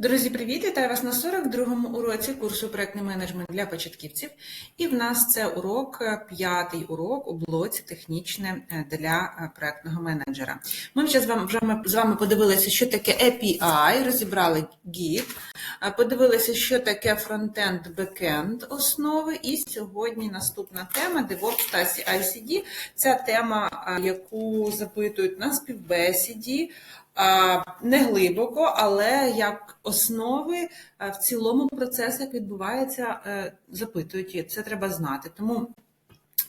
Друзі, привіт! Вітаю вас на 42-му уроці курсу проектний менеджмент для початківців. І в нас це урок, е, п'ятий урок у блоці технічне е, для е, проектного менеджера. Ми вже з вами, вже ми з вами подивилися, що таке API, розібрали Git, подивилися, що таке фронтенд, бекенд основи. І сьогодні наступна тема DevOps та CI/CD. Ця тема, яку запитують на співбесіді. Не глибоко, але як основи в цілому процесу, як відбувається, е, запитують. Це треба знати. Тому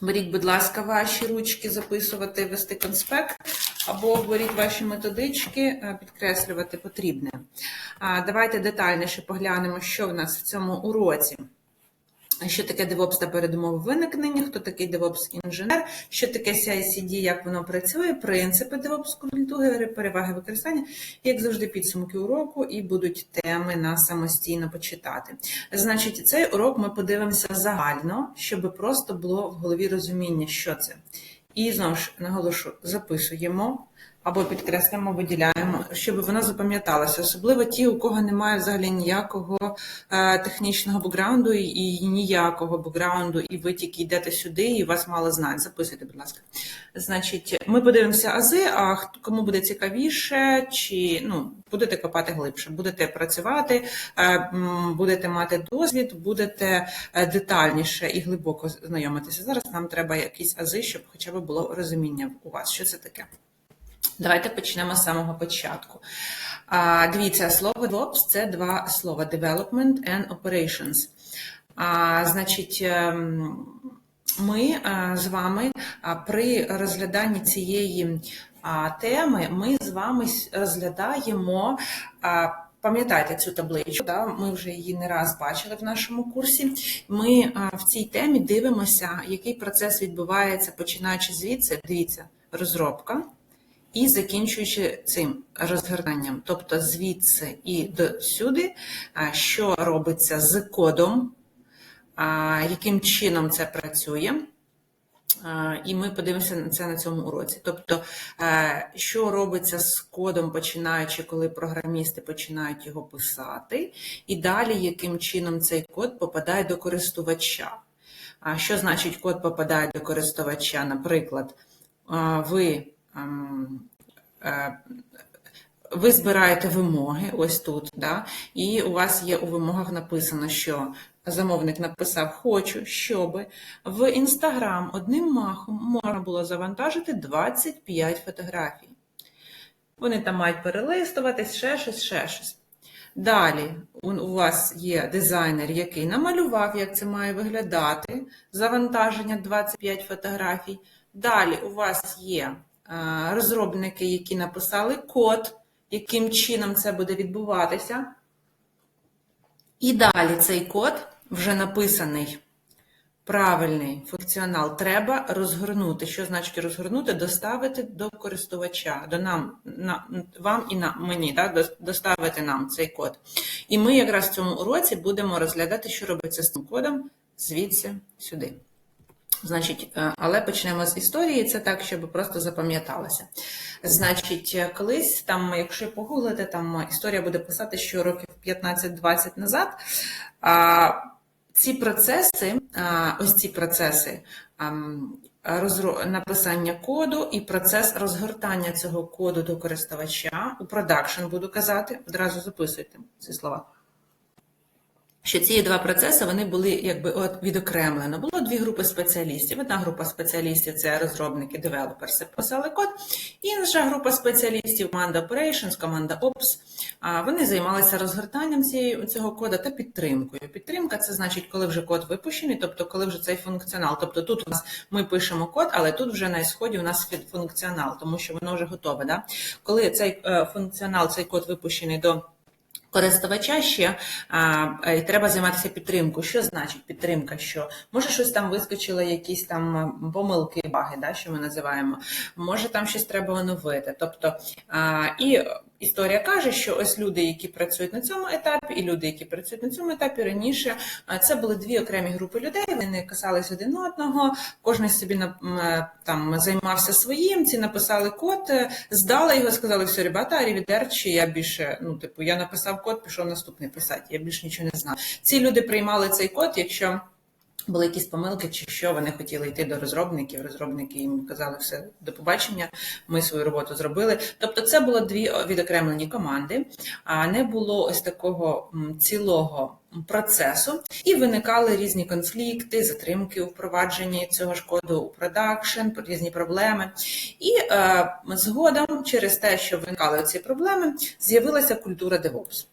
беріть, будь ласка, ваші ручки записувати, вести конспект, або беріть ваші методички, е, підкреслювати потрібне. Давайте детальніше поглянемо, що в нас в цьому уроці. Що таке DevOps та передумови виникнення, хто такий DevOps-інженер, що таке CI/CD, як воно працює, принципи DevOps культури, переваги використання, як завжди, підсумки уроку, і будуть теми на самостійно почитати. Значить, цей урок ми подивимося загально, щоб просто було в голові розуміння, що це. І знову ж наголошу, записуємо або підкреслюємо, виділяємо, щоб вона запам'яталася, особливо ті, у кого немає взагалі ніякого е, технічного бекграунду і, ніякого бекграунду, і ви тільки йдете сюди, і вас мало знають. Записуйте, будь ласка. Значить, ми подивимося ази, а кому буде цікавіше, чи ну, будете копати глибше, будете працювати, е, будете мати досвід, будете е, детальніше і глибоко знайомитися. Зараз нам треба якісь ази, щоб хоча б було розуміння у вас, що це таке. Давайте почнемо з самого початку. А, Дивіться, слово DevOps – це два слова: Development and Operations. А, Значить, ем, ми з вами при розгляданні цієї теми ми з вами розглядаємо. Пам'ятаєте цю табличку, да? ми вже її не раз бачили в нашому курсі. Ми в цій темі дивимося, який процес відбувається, починаючи звідси. Дивіться, розробка і закінчуючи цим розгортанням, тобто звідси і до сюди, що робиться з кодом, яким чином це працює. І ми подивимося на це на цьому уроці. Тобто, е, що робиться з кодом, починаючи, коли програмісти починають його писати, і далі, яким чином цей код попадає до користувача. Що значить код попадає до користувача? Наприклад, ви, е, ви збираєте вимоги ось тут, да? і у вас є у вимогах написано, що замовник написав: Хочу, щоб в Інстаграм одним махом можна було завантажити 25 фотографій. Вони там мають перелистуватись, ще щось, ще щось. Далі у вас є дизайнер, який намалював, як це має виглядати, завантаження 25 фотографій. Далі у вас є е, розробники, які написали код, яким чином це буде відбуватися. І далі цей код вже написаний. Правильний функціонал треба розгорнути. Що значить розгорнути? Доставити до користувача, до нам, на, вам і на мені, да? доставити нам цей код. І ми якраз в цьому уроці будемо розглядати, що робиться з цим кодом звідси сюди. Значить, е, але почнемо з історії, це так, щоб просто запам'яталося. Значить, е, колись там, якщо погуглити, там історія буде писати, що років 15-20 назад. А, ці процеси, а, ось ці процеси ам, розро- написання коду і процес розгортання цього коду до користувача у продакшн, буду казати, одразу записуйте ці слова. Що ці два процеси вони були якби от відокремлено. Було дві групи спеціалістів. Одна група спеціалістів це розробники, девелоперси писали код, інша група спеціалістів, команда Operations, команда Ops, вони займалися розгортанням цієї, цього кода та підтримкою. Підтримка це значить, коли вже код випущений, тобто коли вже цей функціонал. Тобто тут у нас ми пишемо код, але тут вже на ісході у нас функціонал, тому що воно вже готове. Да? Коли цей е, функціонал, цей код випущений до користувача ще а, і треба займатися підтримкою. Що значить підтримка? Що може щось там вискочило, якісь там помилки, баги, да, що ми називаємо. Може там щось треба оновити. Тобто а, і історія каже, що ось люди, які працюють на цьому етапі, і люди, які працюють на цьому етапі раніше, це були дві окремі групи людей. Вони не касались один одного. Кожен собі е, там займався своїм. Ці написали код, е, здали його, сказали, все, ребята, арівідерчі, я більше, ну типу, я написав код, пішов наступний писати. Я більше нічого не знав. Ці люди приймали цей код, якщо. Були якісь помилки, чи що вони хотіли йти до розробників. Розробники їм казали все до побачення. Ми свою роботу зробили. Тобто, це було дві відокремлені команди, а не було ось такого цілого процесу, і виникали різні конфлікти, затримки у впровадженні цього ж коду у продакшн, різні проблеми. І е, згодом, через те, що виникали ці проблеми, з'явилася культура DevOps.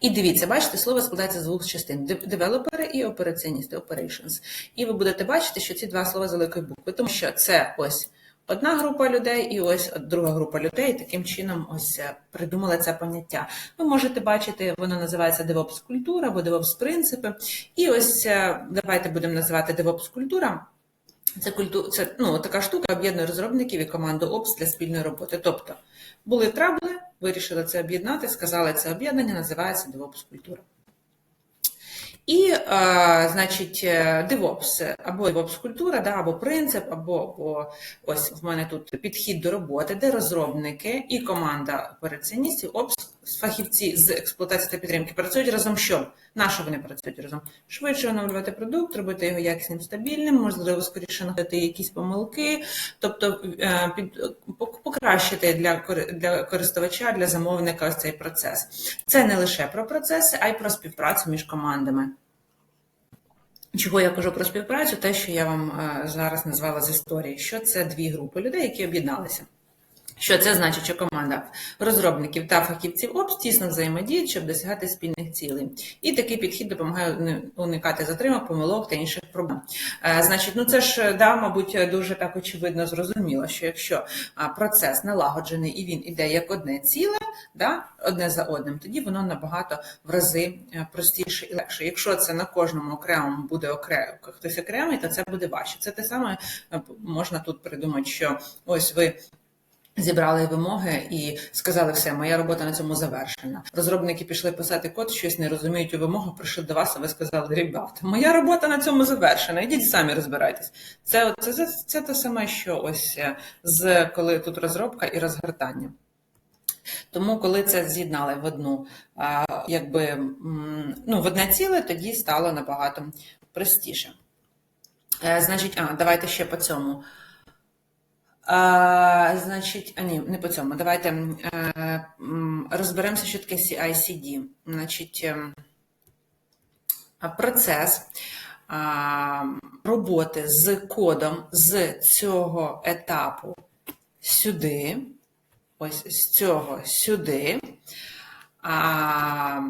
І дивіться, бачите, слово складається з двох частин: девелопери і операціоністи, operations. І ви будете бачити, що ці два слова з великої букви, тому що це ось одна група людей і ось друга група людей. Таким чином ось е, придумали це поняття. Ви можете бачити, воно називається DevOps культура або DevOps принципи. І ось е, давайте будемо називати DevOps культура. Це культу... це ну, така штука об'єднує розробників і команду Ops для спільної роботи. Тобто були трабли, вирішили це об'єднати, сказали, це об'єднання називається DevOps культура. І, е, значить, е, DevOps, або DevOps культура, да, або принцип, або, або ось в мене тут підхід до роботи, де розробники і команда операціоністів, Ops, фахівці з експлуатації та підтримки працюють разом що? На що вони працюють разом? Швидше оновлювати продукт, робити його якісним, стабільним, можливо, скоріше знаходити якісь помилки, тобто е, під, покращити для, для користувача, для замовника цей процес. Це не лише про процеси, а й про співпрацю між командами. Чого я кажу про співпрацю? Те, що я вам е, зараз назвала з історії, що це дві групи людей, які об'єдналися. Що це значить, що команда розробників та фахівців ОПС тісно взаємодіють, щоб досягати спільних цілей. І такий підхід допомагає уникати затримок, помилок та інших проблем. Е, Значить, ну це ж да, мабуть, дуже так очевидно зрозуміло, що якщо процес налагоджений і він іде як одне ціле, да, одне за одним, тоді воно набагато в рази е, простіше і легше. Якщо це на кожному окремому буде окремо хтось окремий, то це буде важче. Це те саме е, можна тут придумати, що ось ви. Зібрали вимоги і сказали, все, моя робота на цьому завершена. Розробники пішли писати код, щось не розуміють у вимогах, прийшли до вас, а ви сказали, ребята, моя робота на цьому завершена. Ідіть самі розбирайтесь. Це, це, це, це те саме, що ось е, з коли тут розробка і розгортання. Тому, коли це з'єднали в одну, якби ну, в одне ціле, тоді стало набагато простіше. Е, Значить, а, давайте ще по цьому. А, значить, а ні, не по цьому. Давайте е, розберемося, що таке CI-CD. Значить, ем, процес а, роботи з кодом з цього етапу сюди, ось з цього сюди. А,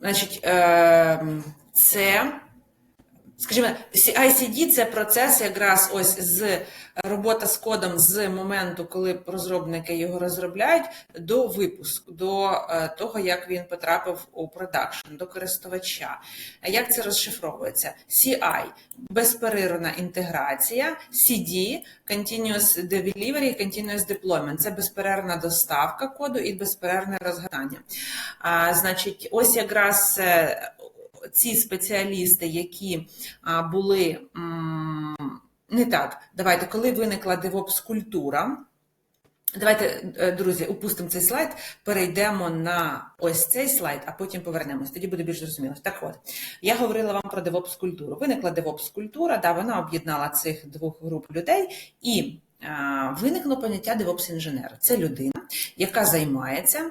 значить, ем, це Скажімо, CI/CD – це процес якраз ось з робота з кодом з моменту, коли розробники його розробляють, до випуску, до е, того, як він потрапив у продакшн, до користувача. Як це розшифровується? CI – безперервна інтеграція, CD – Continuous Delivery, Continuous Deployment – це безперервна доставка коду і безперервне розгадання. А, Значить, ось якраз е, ці спеціалісти, які були не так, давайте, коли виникла DevOps культура. Давайте, е, друзі, опустимо цей слайд, перейдемо на ось цей слайд, а потім повернемось. Тоді буде більш зрозуміло. Так от, я говорила вам про DevOps культуру. Виникла DevOps культура, да, вона об'єднала цих двох груп людей і виникло поняття DevOps інженер. Це людина, яка займається,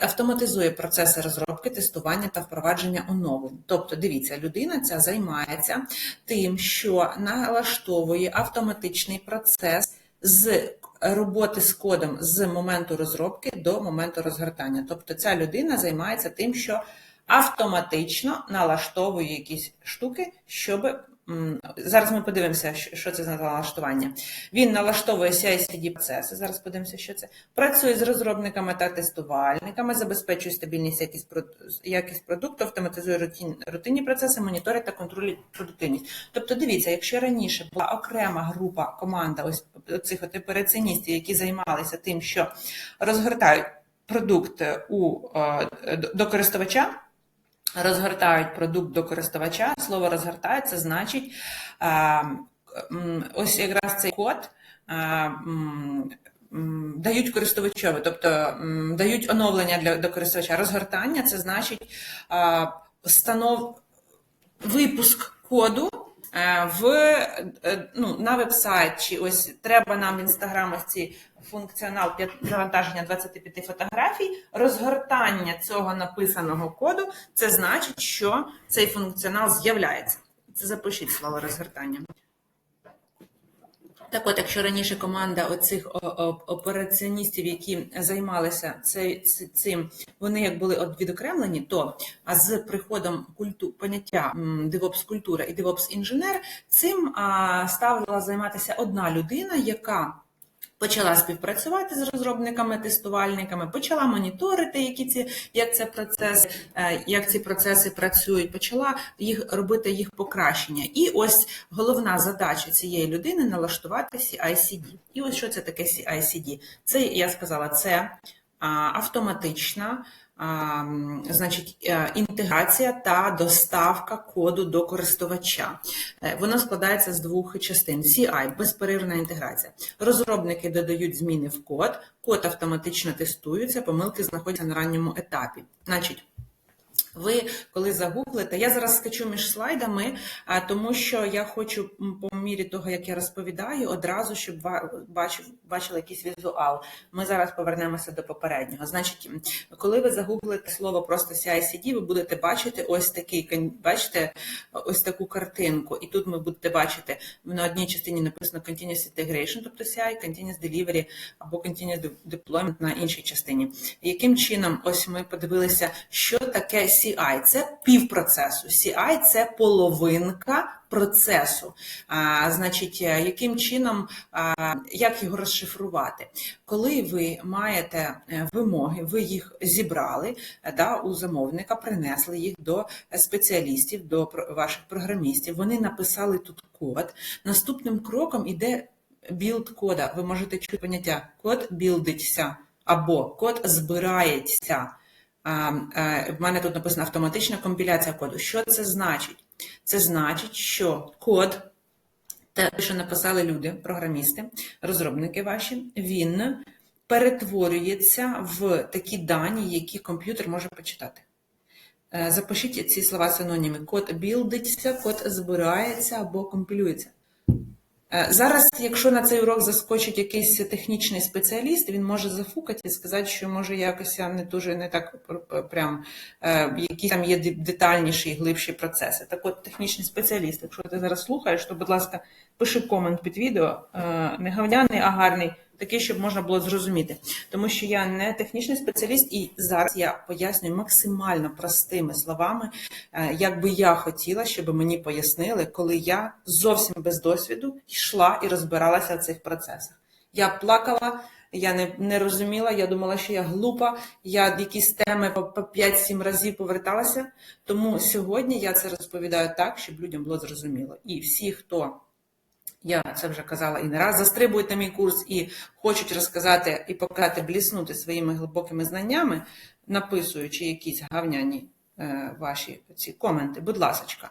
автоматизує процеси розробки, тестування та впровадження оновлень. Тобто, дивіться, людина ця займається тим, що налаштовує автоматичний процес з роботи з кодом з моменту розробки до моменту розгортання. Тобто ця людина займається тим, що автоматично налаштовує якісь штуки, щоб зараз ми подивимося, що це за налаштування. Він налаштовує CI-CD процеси. Зараз подивимося, що це. Працює з розробниками та тестувальниками, забезпечує стабільність якість, якість продукту, автоматизує рутин, рутинні процеси, моніторить та контролює продуктивність. Тобто, дивіться, якщо раніше була окрема група, команда ось цих от операціоністів, які займалися тим, що розгортають продукт у, е, до користувача, розгортають продукт до користувача. Слово розгортається, значить ось якраз цей код. Дають користувачові, тобто дають оновлення для до користувача. Розгортання це значить а, станов випуск коду в е, ну, на веб-сайт, чи ось треба нам в інстаграмах ці функціонал навантаження завантаження 25 фотографій, розгортання цього написаного коду, це значить, що цей функціонал з'являється. Це запишіть слово розгортання. Так от, якщо раніше команда оцих операціоністів, які займалися цим, вони як були відокремлені, то а з приходом культу, поняття девопс культура і девопс інженер, цим ставила займатися одна людина, яка Почала співпрацювати з розробниками, тестувальниками, почала моніторити, які ці як це процес, е, як ці процеси працюють, почала їх робити їх покращення. І ось головна задача цієї людини налаштувати CICD. І ось що це таке CICD? Це я сказала, це автоматична. Значить, е, інтеграція та доставка коду до користувача. Вона складається з двох частин: CI – безперервна інтеграція. Розробники додають зміни в код, код автоматично тестується, помилки знаходяться на ранньому етапі. Значить, ви коли загуглите, я зараз скачу між слайдами, тому що я хочу по мірі того, як я розповідаю, одразу, щоб бачив, бачили якийсь візуал. Ми зараз повернемося до попереднього. Значить, коли ви загуглите слово просто CI-CD, ви будете бачити ось такий бачите, ось таку картинку. І тут ми будете бачити на одній частині написано Continuous Integration, тобто CI, Continuous Delivery або Continuous Deployment на іншій частині. Яким чином, ось ми подивилися, що таке CI? Це півпроцесу. CI – це половинка процесу. А, значить, е, яким чином, а, як його розшифрувати? Коли ви маєте е, вимоги, ви їх зібрали е, да, у замовника, принесли їх до спеціалістів, до ваших програмістів. Вони написали тут код. Наступним кроком іде білд кода. Ви можете чути поняття код білдиться або код збирається. Е, В мене тут написано автоматична компіляція коду. Що це значить? Це значить, що код, те, що написали люди, програмісти, розробники ваші, він перетворюється в такі дані, які комп'ютер може почитати. Е, Запишіть ці слова синоніми. Код білдиться, код збирається або компілюється. Е, Зараз, якщо на цей урок заскочить якийсь технічний спеціаліст, він може зафукати і сказати, що може якось я не дуже не так прям е, які там є детальніші і глибші процеси. Так от, технічний спеціаліст, якщо ти зараз слухаєш, то, будь ласка, пиши комент під відео, е, не говняний, а гарний, такий, щоб можна було зрозуміти. Тому що я не технічний спеціаліст, і зараз я пояснюю максимально простими словами, е, як би я хотіла, щоб мені пояснили, коли я зовсім без досвіду йшла і розбиралася в цих процесах. Я плакала, я не, не розуміла, я думала, що я глупа, я якісь теми по, по 5-7 разів поверталася. Тому сьогодні я це розповідаю так, щоб людям було зрозуміло. І всі, хто я це вже казала і не раз, застрибують на мій курс і хочуть розказати і показати, бліснути своїми глибокими знаннями, написуючи якісь гавняні е, ваші ці коменти. Будь ласочка,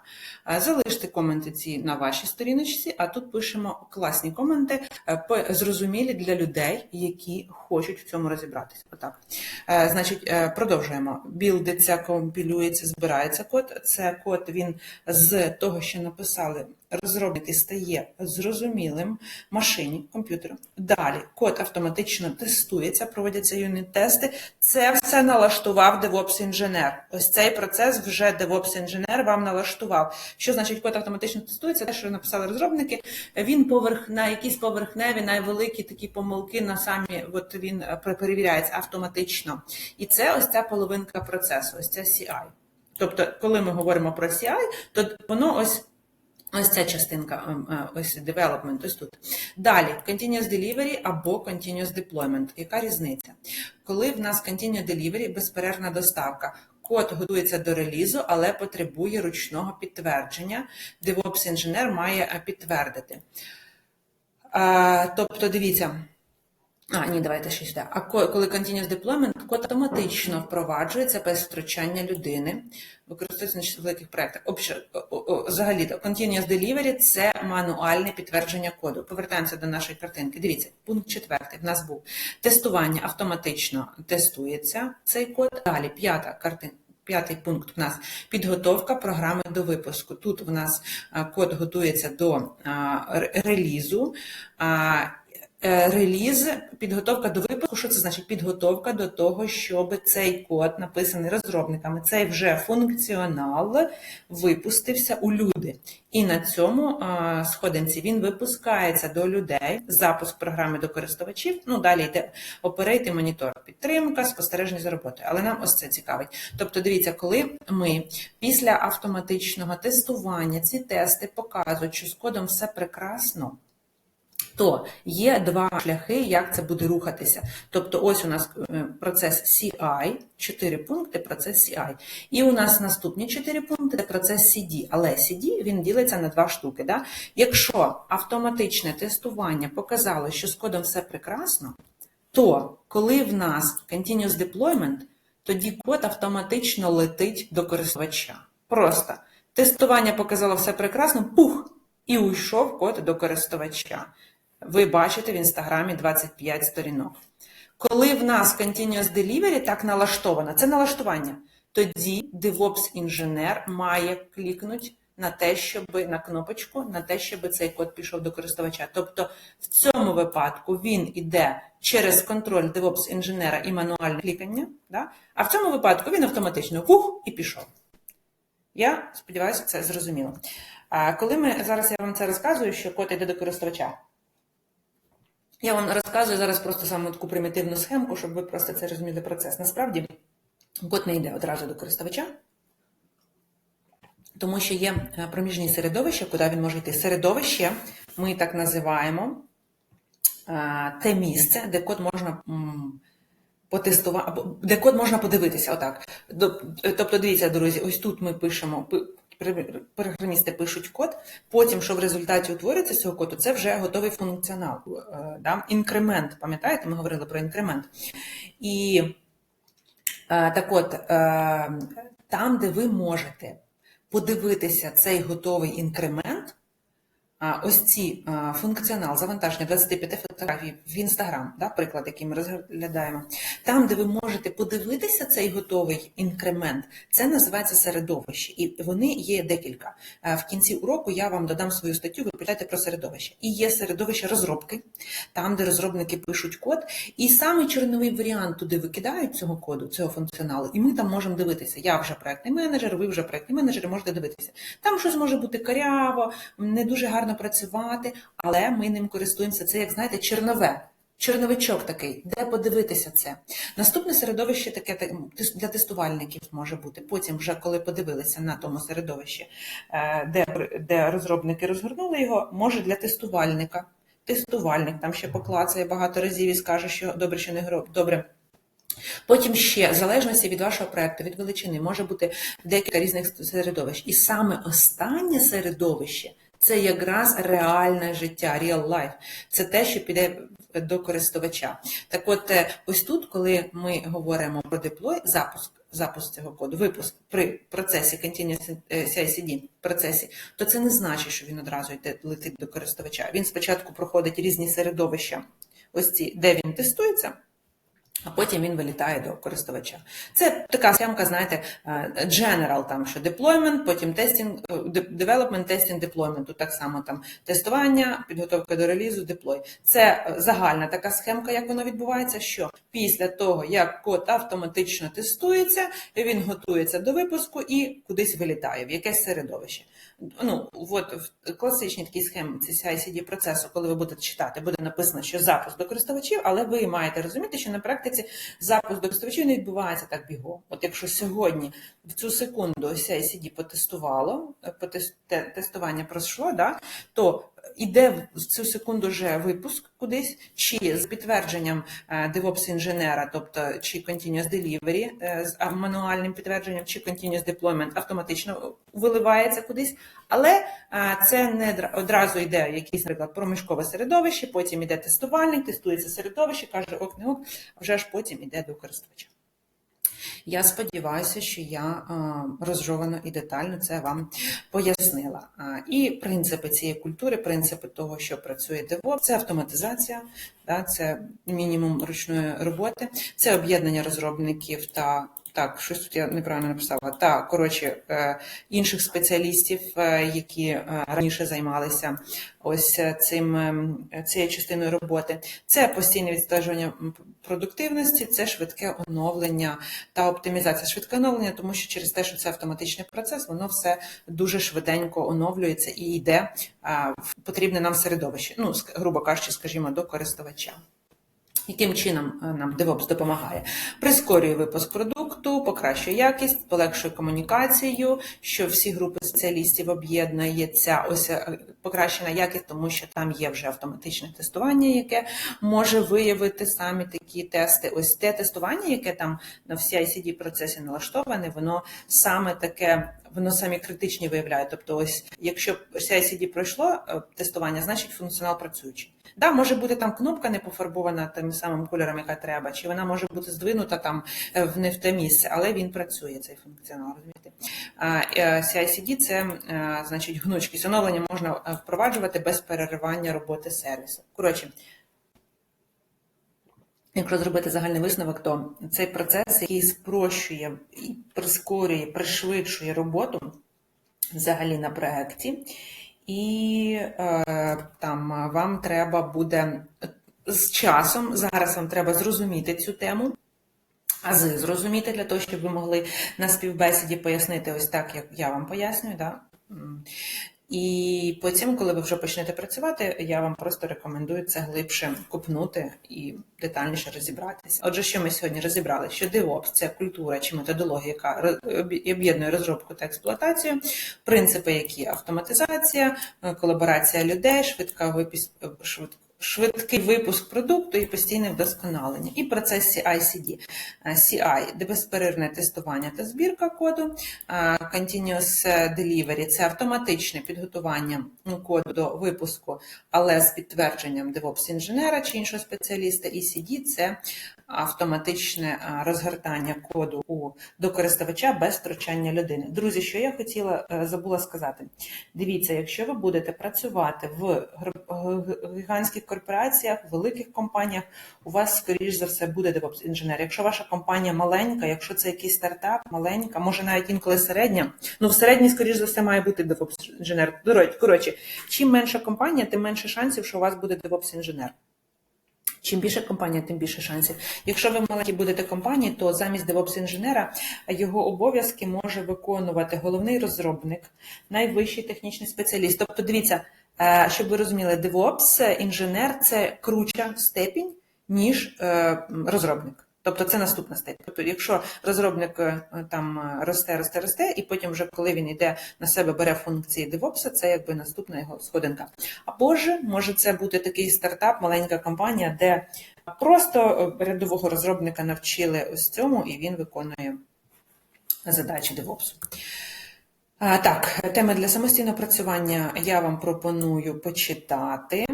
е, залиште коменти ці на вашій сторіночці, а тут пишемо класні коменти, е, зрозумілі для людей, які хочуть в цьому розібратися. Отак. Значить, продовжуємо. Білдиться, компілюється, збирається код. Це код він з того, що написали розробники, стає зрозумілим машині, комп'ютеру. Далі код автоматично тестується, проводяться юніт-тести. Це все налаштував DevOps інженер. Ось цей процес вже DevOps інженер вам налаштував. Що значить код автоматично тестується? Те, що написали розробники, він поверх на якісь поверхневі, найвеликі такі помилки на самі, от він е, перевіряється автоматично. І це ось ця половинка процесу, ось це CI. Тобто, коли ми говоримо про CI, то воно ось Ось ця частинка, ем, е, ось development, ось тут. Далі, continuous delivery або continuous deployment. Яка різниця? Коли в нас continuous delivery, безперервна доставка, код готується до релізу, але потребує ручного підтвердження. DevOps-інженер має е, підтвердити. Е, Тобто, дивіться. А, ні, давайте ще сюди. А коли continuous deployment, код автоматично впроваджується без втручання людини, використовується на великих проєктах. Взагалі, continuous delivery – це мануальне підтвердження коду. Повертаємося до нашої картинки. Дивіться, пункт четвертий в нас був тестування автоматично тестується цей код. Далі п'ята картинка. П'ятий пункт у нас підготовка програми до випуску. Тут в нас код готується до релізу. Е, Реліз, підготовка до випуску. Що це значить? Підготовка до того, щоб цей код, написаний розробниками, цей вже функціонал випустився у люди. І на цьому сходинці він випускається до людей, запуск програми до користувачів. Ну, далі йде оперейти, монітор, підтримка, спостереження за роботою. Але нам ось це цікавить. Тобто, дивіться, коли ми після автоматичного тестування ці тести показують, що з кодом все прекрасно то є два шляхи, як це буде рухатися. Тобто, ось у нас е, процес CI, 4 пункти, процес CI. І у нас наступні 4 пункти це процес CD. Але CD він ділиться на два штуки. Да? Якщо автоматичне тестування показало, що з кодом все прекрасно, то коли в нас continuous deployment, тоді код автоматично летить до користувача. Просто тестування показало все прекрасно, пух, і уйшов код до користувача. Ви бачите в інстаграмі 25 сторінок. Коли в нас Continuous Delivery так налаштовано, це налаштування, тоді DevOps-інженер має клікнути на те, щоб на кнопочку, на те, щоб цей код пішов до користувача. Тобто в цьому випадку він іде через контроль DevOps-інженера і мануальне клікання, да? а в цьому випадку він автоматично вух і пішов. Я сподіваюся, це зрозуміло. А коли ми зараз я вам це розказую, що код йде до користувача. Я вам розказую зараз просто саме таку примітивну схемку, щоб ви просто це розуміли процес. Насправді, код не йде одразу до користувача, тому що є е, проміжні середовища, куди він може йти. Середовище ми так називаємо е, те місце, де код можна потестувати, де код можна подивитися. Отак. Тобто, дивіться, друзі, ось тут ми пишемо. Програмісти пишуть код, потім, що в результаті утворюється цього коду, це вже готовий функціонал. Е, Да? Інкремент, пам'ятаєте, ми говорили про інкремент. І е, так от, е, там, де ви можете подивитися цей готовий інкремент, ось ці функціонал завантаження 25 фотографій в Інстаграм, да, приклад, який ми розглядаємо. Там, де ви можете подивитися цей готовий інкремент, це називається середовище. І вони є декілька. В кінці уроку я вам додам свою статтю, ви питаєте про середовище. І є середовище розробки, там, де розробники пишуть код, і саме чорновий варіант туди викидають цього коду, цього функціоналу, і ми там можемо дивитися. Я вже проектний менеджер, ви вже проектний менеджер, можете дивитися. Там щось може бути каряво, не дуже гарно працювати, але ми ним користуємося. Це, як знаєте, чернове. Черновичок такий, де подивитися це. Наступне середовище таке для тестувальників може бути. Потім, вже коли подивилися на тому середовищі, е, де, де розробники розгорнули його, може для тестувальника. Тестувальник там ще поклацає багато разів і скаже, що добре, що не гро- добре. Потім ще, в залежності від вашого проекту, від величини, може бути декілька різних середовищ. І саме останнє середовище це якраз реальне життя, real life. Це те, що піде до користувача. Так от, е, ось тут, коли ми говоримо про деплой, запуск, запуск цього коду, випуск при процесі Continuous е, CI/CD процесі, то це не значить, що він одразу йде летить до користувача. Він спочатку проходить різні середовища, ось ці, де він тестується. А потім він вилітає до користувача. Це така схемка, знаєте, е, general, там, що deployment, потім de- development, testing, deployment. Тут так само там тестування, підготовка до релізу, деплой. Це е, загальна така схемка, як воно відбувається, що після того, як код автоматично тестується, він готується до випуску і кудись вилітає, в якесь середовище. Ну, от в класичній такій схемі cicd процесу, коли ви будете читати, буде написано, що запуск до користувачів, але ви маєте розуміти, що на практиці запуск до користувачів не відбувається так бігом. От якщо сьогодні в цю секунду CICD ICD потестувало, е, те- тестування пройшло, да, то іде в цю секунду вже випуск кудись, чи з підтвердженням е, DevOps інженера, тобто чи Continuous Delivery е, з мануальним підтвердженням, чи Continuous Deployment автоматично виливається кудись, але е, це не дра- одразу йде якийсь, наприклад, проміжкове середовище, потім іде тестувальник, тестується середовище, каже ок, не ок, вже ж потім іде до користувача. Я сподіваюся, що я розжовано і детально це вам пояснила. І принципи цієї культури, принципи того, що працює DevOps, це автоматизація, це мінімум ручної роботи, це об'єднання розробників та так, щось тут я неправильно написала. Та коротше е, інших спеціалістів, е, які е, раніше займалися ось цим цією частиною роботи. Це постійне відстежування продуктивності, це швидке оновлення та оптимізація. Швидке оновлення, тому що через те, що це автоматичний процес, воно все дуже швиденько оновлюється і йде в потрібне нам середовище. Ну, грубо кажучи, скажімо, до користувача. Яким чином е, нам DevOps допомагає? Прискорює випуск продукту, покращує якість, полегшує комунікацію, що всі групи спеціалістів об'єднується. Ось е, покращена якість, тому що там є вже автоматичне тестування, яке може виявити самі такі тести. Ось те тестування, яке там на всі ICD процесі налаштоване, воно саме таке. Воно самі критичні виявляє. Тобто, ось якщо CI-CD пройшло е, тестування, значить функціонал працюючий. Да, може бути там кнопка не пофарбована тим самим кольором, яка треба, чи вона може бути здвинута там е, в не в те місце, але він працює цей функціонал. Розумієте? Е, це е, значить гнучкість. Оновлення можна впроваджувати без переривання роботи сервісу. Коротше. Якщо зробити загальний висновок, то цей процес, який спрощує прискорює, пришвидшує роботу взагалі на проєкті, і е, там вам треба буде з часом, зараз вам треба зрозуміти цю тему. Ази зрозуміти для того, щоб ви могли на співбесіді пояснити ось так, як я вам пояснюю. Да? І потім, коли ви вже почнете працювати, я вам просто рекомендую це глибше купнути і детальніше розібратися. Отже, що ми сьогодні розібрали? Що DevOps – це культура чи методологія, яка об'єднує розробку та експлуатацію, принципи, які автоматизація, е, колаборація людей, швидка випіс... е, швид... Швидкий випуск продукту і постійне вдосконалення, і процес CI-CD. Е, CI – безперервне тестування та збірка коду, е, Continuous Delivery – це автоматичне підготування ну, коду до випуску, але з підтвердженням DevOps інженера чи іншого спеціаліста. І CD – це автоматичне е, розгортання коду у, до користувача без втручання людини. Друзі, що я хотіла е, забула сказати. Дивіться, якщо ви будете працювати в гігантських корпораціях, великих компаніях, у вас, скоріш за все, буде DevOps інженер. Якщо ваша компанія маленька, якщо це якийсь стартап, маленька, може навіть інколи середня, ну в середній, скоріш за все, має бути DevOps інженер. Коротше, чим менша компанія, тим менше шансів, що у вас буде DevOps інженер. Чим більше компанія, тим більше шансів. Якщо ви маленькі будете компанії, то замість DevOps інженера його обов'язки може виконувати головний розробник, найвищий технічний спеціаліст. Тобто, дивіться, е, щоб ви розуміли, DevOps інженер це круча степінь, ніж е, розробник. Тобто це наступна степень. Тобто, якщо розробник е, там е, росте, росте, росте, і потім, вже коли він йде на себе, бере функції DevOps, це якби наступна його сходинка. Або ж може це бути такий стартап, маленька компанія, де просто е, рядового розробника навчили ось цьому, і він виконує задачі DevOps. Так, теми для самостійного працювання я вам пропоную почитати.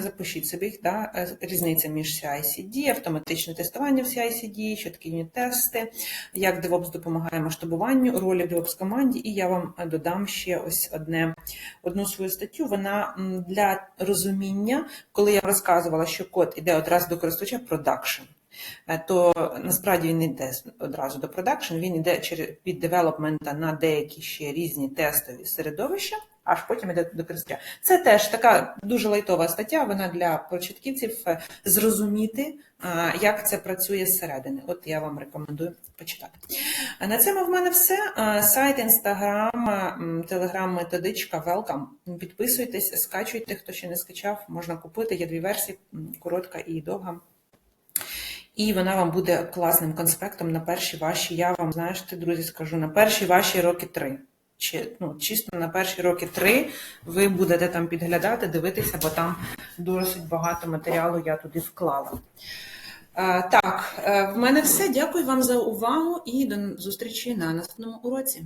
Запишіть собі да? е, різниця між CI-CD, автоматичне тестування в CI-CD, що такі юніт-тести, як DevOps допомагає масштабуванню, ролі в DevOps команді, і я вам е, додам ще ось одне, одну свою статтю. Вона для розуміння, коли я розказувала, що код іде одразу до користувача, продакшн. Е, то насправді він не йде одразу до продакшн, він йде від девелопмента на деякі ще різні тестові середовища, аж потім йде до користувача. Це теж така дуже лайтова стаття. Вона для початківців е, зрозуміти, е, як це працює зсередини. От я вам рекомендую почитати. На цьому в мене все. Сайт, інстаграм, телеграм, методичка, welcome. Підписуйтесь, скачуйте, хто ще не скачав, можна купити. Є дві версії: коротка і довга. І вона вам буде класним конспектом на перші ваші, я вам, знаєте, друзі, скажу, на перші ваші роки три. Чи, ну, чисто на перші роки три ви будете там підглядати, дивитися, бо там досить багато матеріалу я туди вклала. Е, Так, е, в мене все. Дякую вам за увагу і до зустрічі на наступному уроці.